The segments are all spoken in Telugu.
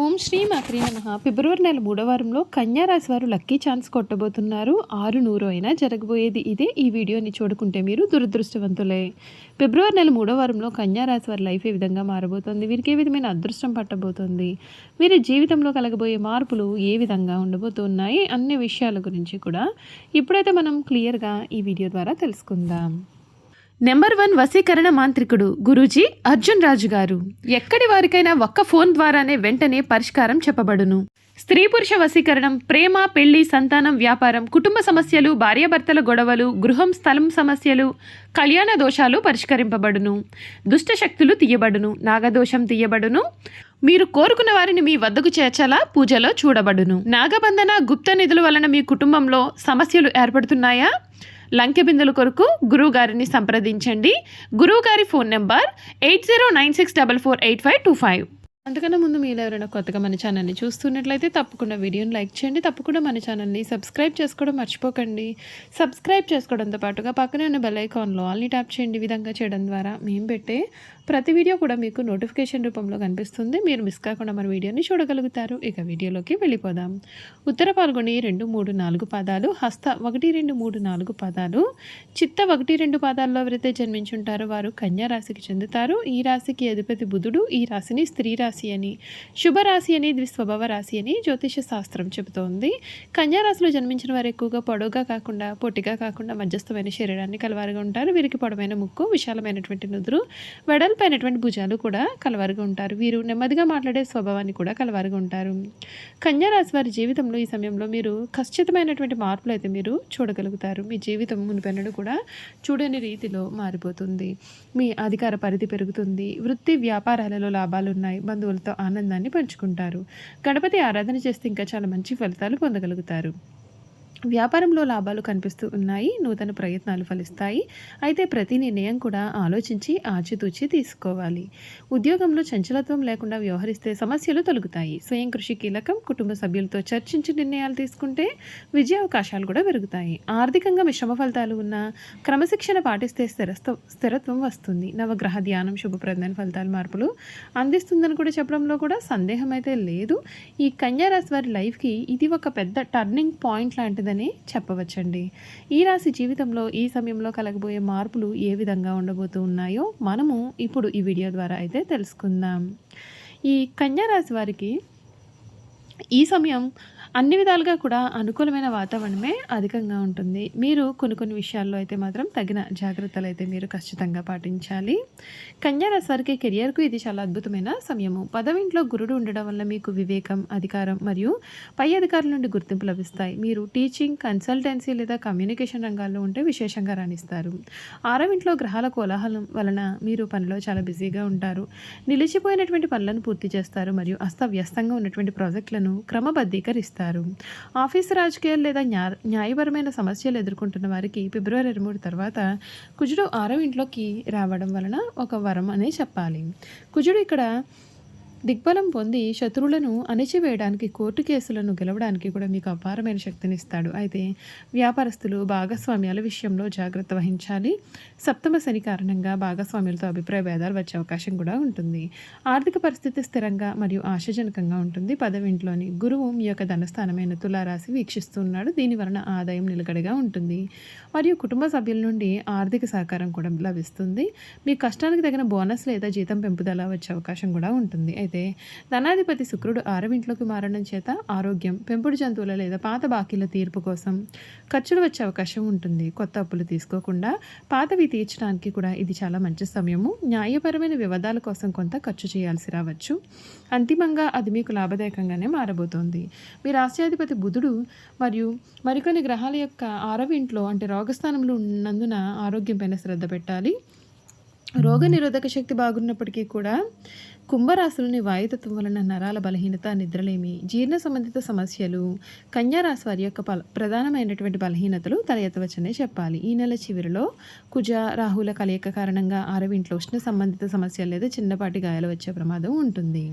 ఓం శ్రీ మాక్రీ నమ. ఫిబ్రవరి నెల మూడో వారంలో కన్యారాశి వారు లక్కీ ఛాన్స్ కొట్టబోతున్నారు. ఆరు నూరు అయినా జరగబోయేది ఇదే ఈ వీడియోని చూడుకుంటే మీరు దురదృష్టవంతులే. ఫిబ్రవరి నెల మూడో వారంలో కన్యారాశి వారి లైఫ్ ఏ విధంగా మారబోతోంది? వీరికి ఏ విధమైన అదృష్టం పట్టబోతోంది? వీరి జీవితంలో కలగబోయే మార్పులు ఏ విధంగా ఉండబోతున్నాయి? అన్ని విషయాల గురించి కూడా ఇప్పుడైతే మనం క్లియర్గా ఈ వీడియో ద్వారా తెలుసుకుందాం. నెంబర్ వన్ వశీకరణ మాంత్రికుడు గురూజీ అర్జున్ రాజు గారు. ఎక్కడి వారికైనా ఒక్క ఫోన్ ద్వారానే వెంటనే పరిష్కారం చెప్పబడును. స్త్రీ పురుష వశీకరణం ప్రేమ పెళ్ళి సంతానం వ్యాపారం కుటుంబ సమస్యలు భార్యాభర్తల గొడవలు గృహం స్థలం సమస్యలు కళ్యాణ దోషాలు పరిష్కరింపబడును. దుష్ట శక్తులు తీయబడును నాగదోషం తీయబడును. మీరు కోరుకున్న వారిని మీ వద్దకు చేర్చాలా? పూజలో చూడబడును. నాగబంధన గుప్త నిధుల వలన మీ కుటుంబంలో సమస్యలు ఏర్పడుతున్నాయా? లంకె బిందుల కొరకు గురువు గారిని సంప్రదించండి. గురువు గారి phone number eight zero nine six double four eight five two five. అంతకన్నా ముందు మీరు ఎవరైనా కొత్తగా మన ఛానల్ని చూస్తున్నట్లయితే తప్పకుండా వీడియోని లైక్ చేయండి. తప్పకుండా మన ఛానల్ని సబ్స్క్రైబ్ చేసుకోవడం మర్చిపోకండి. సబ్స్క్రైబ్ చేసుకోవడంతో పాటుగా పక్కనే ఉన్న బెల్ ఐకాన్లో ఆల్ని ట్యాప్ చేయండి. విధంగా చేయడం ద్వారా మేము పెట్టే ప్రతి వీడియో కూడా మీకు నోటిఫికేషన్ రూపంలో కనిపిస్తుంది. మీరు మిస్ కాకుండా మన వీడియోని చూడగలుగుతారు. ఇక వీడియోలోకి వెళ్ళిపోదాం. ఉత్తర పాల్గొని రెండు మూడు నాలుగు పాదాలు హస్త ఒకటి రెండు మూడు నాలుగు పాదాలు చిత్త ఒకటి రెండు పాదాల్లో ఎవరైతే జన్మించుంటారో వారు కన్యా రాశికి చెందుతారు. ఈ రాశికి అధిపతి బుధుడు ఈ రాశిని స్త్రీ రాశి అని. శుభరాశి అని ద్విస్వభావ రాశి అని జ్యోతిష శాస్త్రం చెబుతోంది. కన్యా రాశిలో జన్మించిన వారు ఎక్కువగా పొడవుగా కాకుండా పొట్టిగా కాకుండా మధ్యస్థమైన శరీరాన్ని కలవారుగా ఉంటారు. వీరికి పొడవైన ముక్కు విశాలమైనటువంటి నుదురు వెడల్పైనటువంటి భుజాలు కూడా కలవారుగా ఉంటారు వీరు నెమ్మదిగా మాట్లాడే స్వభావాన్ని కూడా కలవారుగా ఉంటారు కన్యారాశి వారి జీవితంలో ఈ సమయంలో మీరు ఖచ్చితమైనటువంటి మార్పులు అయితే మీరు చూడగలుగుతారు. మీ జీవితం మునిపెన్నడు కూడా చూడని రీతిలో మారిపోతుంది. మీ అధికార పరిధి పెరుగుతుంది. వృత్తి వ్యాపారాలలో లాభాలు ఉన్నాయి బంధువులతో ఆనందాన్ని పంచుకుంటారు. గణపతి ఆరాధన చేస్తే ఇంకా చాలా మంచి ఫలితాలు పొందగలుగుతారు. వ్యాపారంలో లాభాలు కనిపిస్తూ ఉన్నాయి నూతన ప్రయత్నాలు ఫలిస్తాయి. అయితే ప్రతి నిర్ణయం కూడా ఆలోచించి ఆచితూచి తీసుకోవాలి. ఉద్యోగంలో చంచలత్వం లేకుండా వ్యవహరిస్తే సమస్యలు తొలగుతాయి. స్వయం కృషి కీలకం. కుటుంబ సభ్యులతో చర్చించి నిర్ణయాలు తీసుకుంటే విజయ అవకాశాలు కూడా పెరుగుతాయి. ఆర్థికంగా మిశ్రమ ఫలితాలు ఉన్న క్రమశిక్షణ పాటిస్తే స్థిరత్వం స్థిరత్వం వస్తుంది. నవగ్రహ ధ్యానం శుభప్రదమైన ఫలితాలు మార్పులు అందిస్తుందని కూడా చెప్పడంలో కూడా సందేహం అయితే లేదు. ఈ కన్యారాశి వారి లైఫ్కి ఇది ఒక పెద్ద టర్నింగ్ పాయింట్ లాంటిది ఉంటుందని చెప్పవచ్చండి. ఈ రాశి జీవితంలో ఈ సమయంలో కలగబోయే మార్పులు ఏ విధంగా ఉండబోతూ ఉన్నాయో మనము ఇప్పుడు ఈ వీడియో ద్వారా అయితే తెలుసుకుందాం. ఈ కన్యా రాశి వారికి ఈ సమయం అన్ని విధాలుగా కూడా అనుకూలమైన వాతావరణమే అధికంగా ఉంటుంది. మీరు కొన్ని కొన్ని విషయాల్లో అయితే మాత్రం తగిన జాగ్రత్తలు అయితే మీరు ఖచ్చితంగా పాటించాలి. కన్యా వారికి కెరియర్కు ఇది చాలా అద్భుతమైన సమయము. పదవింట్లో గురుడు ఉండడం వల్ల మీకు వివేకం అధికారం మరియు పై అధికారుల నుండి గుర్తింపు లభిస్తాయి. మీరు టీచింగ్ కన్సల్టెన్సీ లేదా కమ్యూనికేషన్ రంగాల్లో ఉంటే విశేషంగా రాణిస్తారు. ఆరవింట్లో గ్రహాల కోలాహలం వలన మీరు పనిలో చాలా బిజీగా ఉంటారు. నిలిచిపోయినటువంటి పనులను పూర్తి చేస్తారు మరియు అస్తవ్యస్తంగా ఉన్నటువంటి ప్రాజెక్టులను క్రమబద్ధీకరిస్తారు. ఆఫీసు రాజకీయాలు లేదా న్యాయపరమైన సమస్యలు ఎదుర్కొంటున్న వారికి ఫిబ్రవరి ఇరవై మూడు తర్వాత కుజుడు ఆరవ ఇంట్లోకి రావడం వలన ఒక వరం అనే చెప్పాలి. కుజుడు ఇక్కడ దిగ్బలం పొంది శత్రువులను అణిచివేయడానికి కోర్టు కేసులను గెలవడానికి కూడా మీకు అపారమైన శక్తిని ఇస్తాడు అయితే వ్యాపారస్తులు భాగస్వామ్యాల విషయంలో జాగ్రత్త వహించాలి. సప్తమ శని కారణంగా భాగస్వామ్యులతో అభిప్రాయ భేదాలు వచ్చే అవకాశం కూడా ఉంటుంది. ఆర్థిక పరిస్థితి స్థిరంగా మరియు ఆశాజనకంగా ఉంటుంది. పదవింట్లోని గురువు మీ యొక్క ధనస్థానమైన తులారాశి వీక్షిస్తున్నాడు దీని వలన ఆదాయం నిలకడగా ఉంటుంది. మరియు కుటుంబ సభ్యుల నుండి ఆర్థిక సహకారం కూడా లభిస్తుంది. మీ కష్టానికి తగిన బోనస్ లేదా జీతం పెంపుదల వచ్చే అవకాశం కూడా ఉంటుంది. అయితే ధనాధిపతి శుక్రుడు ఆరవింట్లోకి మారడం చేత ఆరోగ్యం పెంపుడు జంతువుల లేదా పాత బాకీల తీర్పు కోసం ఖర్చులు వచ్చే అవకాశం ఉంటుంది. కొత్త అప్పులు తీసుకోకుండా పాతవి తీర్చడానికి కూడా ఇది చాలా మంచి సమయము. న్యాయపరమైన వివాదాల కోసం కొంత ఖర్చు చేయాల్సి రావచ్చు. అంతిమంగా అది మీకు లాభదాయకంగానే మారబోతోంది. మీ రాష్ట్రాధిపతి బుధుడు మరియు మరికొన్ని గ్రహాల యొక్క ఆరవింట్లో అంటే రోగస్థానంలో ఉన్నందున ఆరోగ్యం పైన శ్రద్ధ పెట్టాలి. రోగ నిరోధక శక్తి బాగున్నప్పటికీ కూడా కుంభరాశులని వాయుతత్వం వలన నరాల బలహీనత నిద్రలేమి జీర్ణ సంబంధిత సమస్యలు కన్యారాశి వారి యొక్క పల ప్రధానమైనటువంటి బలహీనతలు తల ఎత్తవచ్చనే చెప్పాలి. ఈ నెల చివరిలో కుజ రాహుల కలయిక కారణంగా ఆరవింట్లో ఉష్ణ సంబంధిత సమస్యలు లేదా చిన్నపాటి గాయాలు వచ్చే ప్రమాదం ఉంటుంది.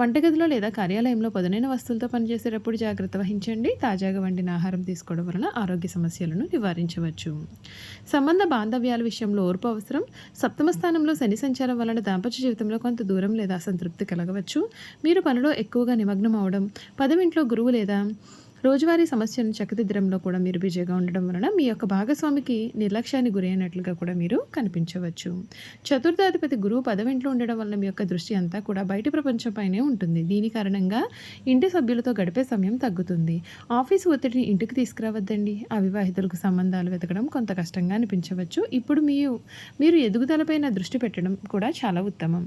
వంటగదిలో లేదా కార్యాలయంలో పదునైన వస్తువులతో పనిచేసేటప్పుడు జాగ్రత్త వహించండి. తాజాగా వండిన ఆహారం తీసుకోవడం వలన ఆరోగ్య సమస్యలను నివారించవచ్చు. సంబంధ బాంధవ్యాల విషయంలో ఓర్పు అవసరం. సప్తమ స్థానంలో శని సంచారం వలన దాంపత్య జీవితంలో కొంత దూరం లేదా లేదా అసంతృప్తి కలగవచ్చు. మీరు పనిలో ఎక్కువగా నిమగ్నం అవడం పదవింట్లో గురువు లేదా రోజువారీ సమస్యను చక్కదిద్దడంలో కూడా మీరు బిజీగా ఉండడం వలన మీ యొక్క భాగస్వామికి నిర్లక్ష్యానికి గురైనట్లుగా కూడా మీరు కనిపించవచ్చు. చతుర్థాధిపతి గురువు పదవింట్లో ఉండడం వలన మీ యొక్క దృష్టి అంతా కూడా బయట ప్రపంచంపైనే ఉంటుంది. దీని కారణంగా ఇంటి సభ్యులతో గడిపే సమయం తగ్గుతుంది. ఆఫీసు ఒత్తిడిని ఇంటికి తీసుకురావద్దండి. అవివాహితులకు సంబంధాలు వెతకడం కొంత కష్టంగా అనిపించవచ్చు. ఇప్పుడు మీరు మీరు ఎదుగుదలపైన దృష్టి పెట్టడం కూడా చాలా ఉత్తమం.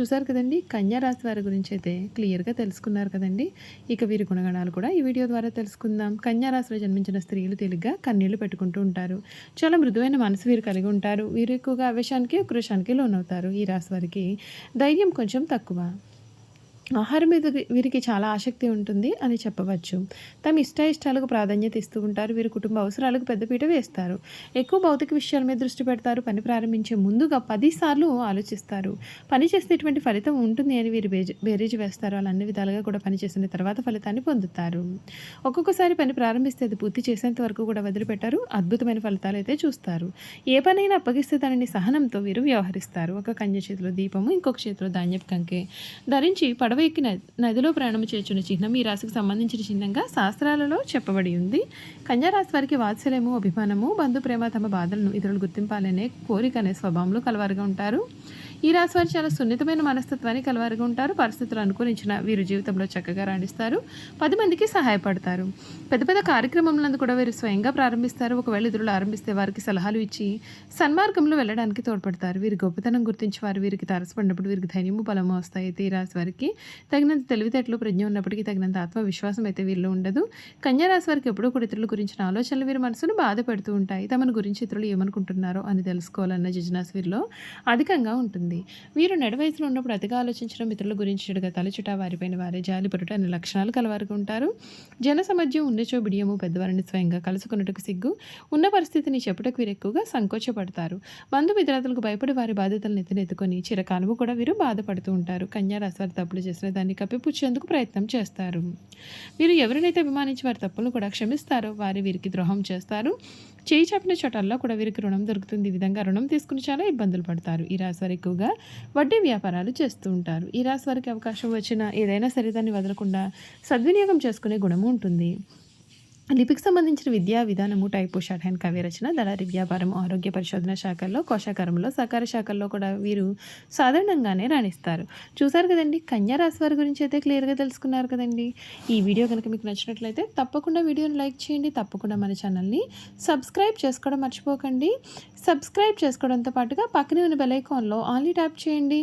చూసారు కదండి? కన్యా రాశి వారి గురించి అయితే క్లియర్గా తెలుసుకున్నారు కదండి. ఇక వీరి గుణగణాలు కూడా ఈ వీడియో ద్వారా తెలుసుకుందాం. కన్యా రాశిలో జన్మించిన స్త్రీలు తేలిగ్గా కన్నీళ్ళు పెట్టుకుంటూ ఉంటారు. చాలా మృదువైన మనసు వీరు కలిగి ఉంటారు. వీరు ఎక్కువగా అవేశానికి ఉక్రోషానికి లోనవుతారు. ఈ రాశి వారికి ధైర్యం కొంచెం తక్కువ. ఆహారం మీద వీరికి చాలా ఆసక్తి ఉంటుంది అని చెప్పవచ్చు. తమ ఇష్ట ఇష్టాలకు ప్రాధాన్యత ఇస్తూ ఉంటారు. వీరి కుటుంబ అవసరాలకు పెద్దపీట వేస్తారు. ఎక్కువ భౌతిక విషయాల మీద దృష్టి పెడతారు. పని ప్రారంభించే ముందుగా పదిసార్లు ఆలోచిస్తారు. పని చేస్తే ఇటువంటి ఫలితం ఉంటుంది అని వీరు బేజ బేరీజ్ వేస్తారు. వాళ్ళు అన్ని విధాలుగా కూడా పని చేసిన తర్వాత ఫలితాన్ని పొందుతారు. ఒక్కొక్కసారి పని ప్రారంభిస్తే అది పూర్తి చేసేంత వరకు కూడా వదిలిపెట్టారు. అద్భుతమైన ఫలితాలు అయితే చూస్తారు. ఏ పనైనా అప్పగిస్తే దానిని సహనంతో వీరు వ్యవహరిస్తారు. ఒక కన్య చేతిలో దీపము ఇంకొక చేతిలో ధాన్యపు కంకే. ధరించి పడ పడవ ఎక్కి నదిలో ప్రయాణం చేర్చున్న చిహ్నం ఈ రాశికి సంబంధించిన చిహ్నంగా శాస్త్రాలలో చెప్పబడి ఉంది. కన్యారాశి వారికి వాత్సల్యము అభిమానము బంధు ప్రేమ తమ బాధలను ఇతరులు గుర్తింపాలనే కోరిక అనే స్వభావంలో కలవారుగా ఉంటారు. ఈ రాశి వారు చాలా సున్నితమైన మనస్తత్వాన్ని కలవారుగా ఉంటారు పరిస్థితులు అనుకూలించిన వీరు జీవితంలో చక్కగా రాణిస్తారు. పది మందికి సహాయపడతారు. పెద్ద పెద్ద కార్యక్రమంలో కూడా వీరు స్వయంగా ప్రారంభిస్తారు. ఒకవేళ ఇతరులు ఆరంభిస్తే వారికి సలహాలు ఇచ్చి సన్మార్గంలో వెళ్ళడానికి తోడ్పడతారు. వీరి గొప్పతనం గుర్తించి వారు వీరికి తారసపడినప్పుడు వీరికి ధైర్యము బలము వస్తాయి. అయితే ఈ రాశి వారికి తగినంత తెలివితేటలు ప్రజ్ఞ ఉన్నప్పటికీ తగినంత ఆత్మవిశ్వాసం అయితే వీరిలో ఉండదు. కన్యా రాశి వారికి ఎప్పుడూ కూడా ఇతరుల గురించిన ఆలోచనలు వీరి మనసును బాధపెడుతూ ఉంటాయి. తమను గురించి ఇతరులు ఏమనుకుంటున్నారో అని తెలుసుకోవాలన్న జిజ్ఞాస వీరిలో అధికంగా ఉంటుంది. వీరు నడవయసులో ఉన్నప్పుడు అతిగా ఆలోచించడం ఇతరుల గురించి చెడుగా తలచుట వారిపైన వారే జాలిపడుట అనే లక్షణాలు కలవారుగా ఉంటారు. జన సమధ్యం ఉన్నచో బిడియము పెద్దవారిని స్వయంగా కలుసుకున్నట్టుకు సిగ్గు. ఉన్న పరిస్థితిని చెప్పుటకు వీరు ఎక్కువగా సంకోచపడతారు. బంధుమిత్రాదులకు భయపడి వారి బాధ్యతలను ఎత్తునెత్తుకొని చిరకాలము కూడా వీరు బాధపడుతూ ఉంటారు. కన్యా రాశి వారి తప్పులు చేసిన దాన్ని కప్పిపుచ్చేందుకు ప్రయత్నం చేస్తారు. వీరు ఎవరినైతే అభిమానించి వారి తప్పులను కూడా క్షమిస్తారో వారి వీరికి ద్రోహం చేస్తారు. చేయి చెప్పిన చోటల్లో కూడా వీరికి రుణం దొరుకుతుంది. ఈ విధంగా రుణం తీసుకుని చాలా ఇబ్బందులు పడతారు. ఈ రాశి వారు ఎక్కువగా వడ్డీ వ్యాపారాలు చేస్తూ ఉంటారు. ఈ రాశి వారికి అవకాశం వచ్చినా ఏదైనా సరే దాన్ని వదలకుండా సద్వినియోగం చేసుకునే గుణము ఉంటుంది. లిపికి సంబంధించిన విద్యా విధానము టైపు షార్ట్ హ్యాండ్ కావ్య రచన దళారి వ్యాపారం ఆరోగ్య పరిశోధన శాఖల్లో కోశాకారంలో సహకార శాఖల్లో కూడా వీరు సాధారణంగానే రాణిస్తారు. చూశారు కదండి? కన్యా రాశి వారి గురించి అయితే క్లియర్గా తెలుసుకున్నారు కదండి. ఈ వీడియో కనుక మీకు నచ్చినట్లయితే తప్పకుండా వీడియోని లైక్ చేయండి. తప్పకుండా మన ఛానల్ని సబ్స్క్రైబ్ చేసుకోవడం మర్చిపోకండి. సబ్స్క్రైబ్ చేసుకోవడంతో పాటుగా పక్కనే ఉన్న బెల్ ఐకాన్లో ఆన్లీ ట్యాప్ చేయండి.